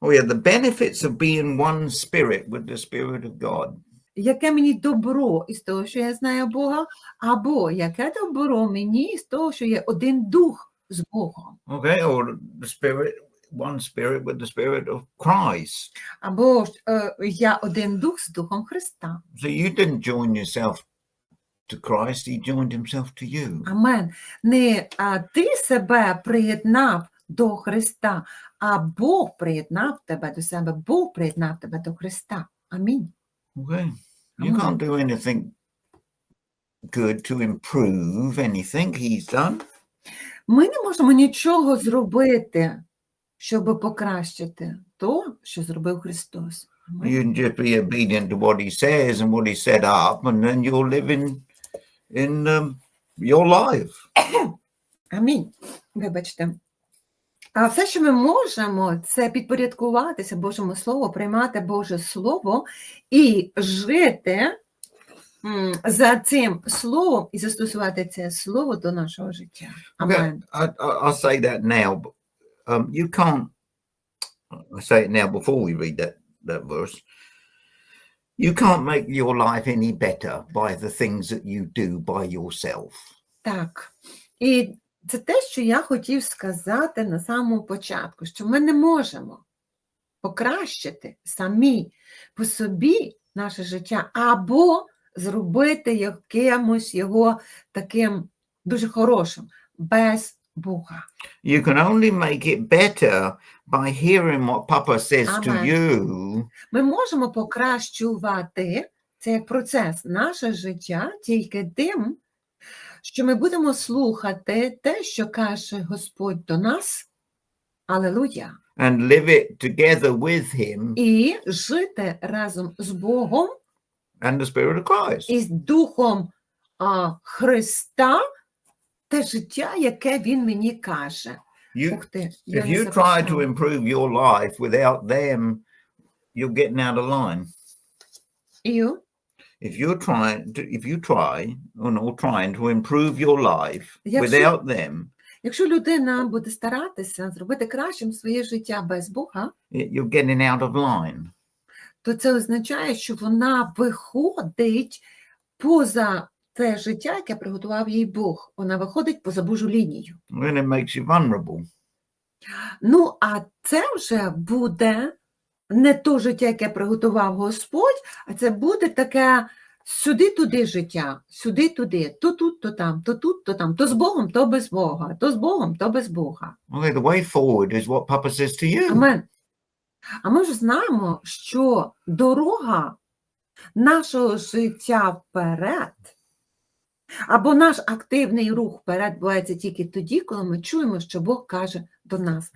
Oh, yeah, the benefits of being one spirit with the Spirit of God. Яке мені добро із того, що я знаю Бога, або яке добро мені з того, що є один дух з Богом, Okay, or the Spirit, one spirit with the Spirit of Christ. або ж е, я один дух з Духом Христа. So you didn't join yourself to Christ, He joined Himself to you. Амен. Не а, ти себе приєднав до Христа, а Бог приєднав тебе до себе, Бог приєднав тебе до Христа. Амінь. Okay. You Amen. can't do anything good to improve anything He's done. Ми не можемо нічого зробити, щоб покращити то, що зробив Христос. You can just be obedient to what He says and what He set up, and then you'll live in, in um, your life. Амінь. Вибачте. А все, що ми можемо, це підпорядкуватися Божому Слову, приймати Боже Слово і жити за цим словом і застосувати це слово до нашого життя. Амен. I, I, I'll say that now. But, um, you can't. I say it now before we read that that verse. You can't make your life any better by the things that you do by yourself. Так. І це те, що я хотів сказати на самому початку, що ми не можемо покращити самі по собі наше життя або зробити якимось його таким дуже хорошим, без Бога. You can only make it better by hearing what Papa says to you. Ми можемо покращувати це як процес. Наше життя тільки тим, що ми будемо слухати те, що каже Господь до нас. Алелуя! and live it together with Him І жити разом з Богом and the Spirit of Christ. і з Духом а, Христа те життя, яке Він мені каже. You, Ух ти, if you try to improve your life without them, you're getting out of line. І if you're trying to if you try or no trying to improve your life Якщо- without them Якщо людина буде старатися зробити кращим своє життя без Бога, you're getting out of line то це означає, що вона виходить поза те життя, яке приготував їй Бог. Вона виходить поза Божу лінію. and it makes you vulnerable Ну, а це вже буде не то життя, яке приготував Господь, а це буде таке сюди-туди життя, сюди-туди, то тут, то там, то тут, то там, то з Богом, то без Бога, то з Богом, то без Бога. okay the way forward is what papa says to you Амен. А ми ж знаємо, що дорога нашого життя вперед, або наш активний рух вперед відбувається тільки тоді, коли ми чуємо, що Бог каже до нас.